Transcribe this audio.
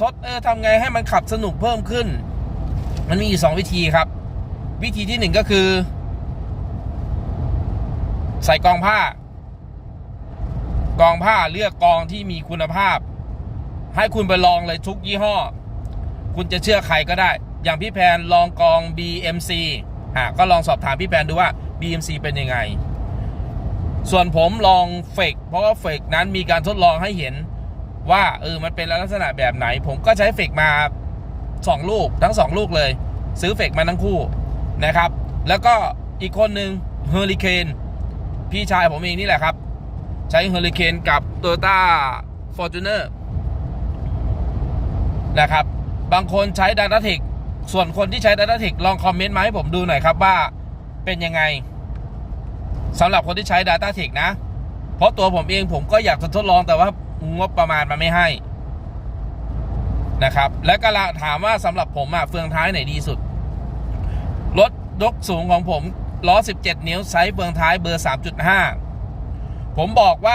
ทดเออทำไงให้มันขับสนุกเพิ่มขึ้น มันมีอยู่สองวิธีครับ วิธีที่หนึ่งก็คือ ใส่กองผ้า กองผ้าเลือกกองที่มีคุณภาพ ให้คุณไปลองเลยทุกยี่ห้อ คุณจะเชื่อใครก็ได้ อย่างพี่แพนลองกอง BMC อะก็ลองสอบถามพี่แพนดูว่า BMC เป็นยังไง ส่วนผมลองเฟกเพราะว่าเฟกนั้นมีการทดลองให้เห็น ว่าเออมันเป็นลักษณะแบบไหน ผมก็ใช้เฟกมา 2 ลูกทั้ง 2 ลูกเลย ซื้อเฟกมาทั้งคู่นะครับ แล้วก็อีกคนหนึ่งเฮอริเคนพี่ชายผมเองนี่แหละครับ ใช้เฮอริเคนกับ t o y ต้าฟอร์จูเนอร์นะครับ บางคนใช้ d a t a t e c h ส่วนคนที่ใช้ d a t a t e c h ลองคอมเมนต์มาให้ผมดูหน่อยครับว่าเป็นยังไงสำหรับคนที่ใช้ Data t e c h นะ เพราะตัวผมเองผมก็อยากจะทดลองแต่ว่า งบประมาณมันไม่ให้นะครับ และก็ละถามว่าสำหรับผมอะเฟืองท้ายไหนดีสุด รถยกสูงของผมล้อ 17 นิ้วไซส์เฟืองท้ายเบอร์ 3.5 ผมบอกว่า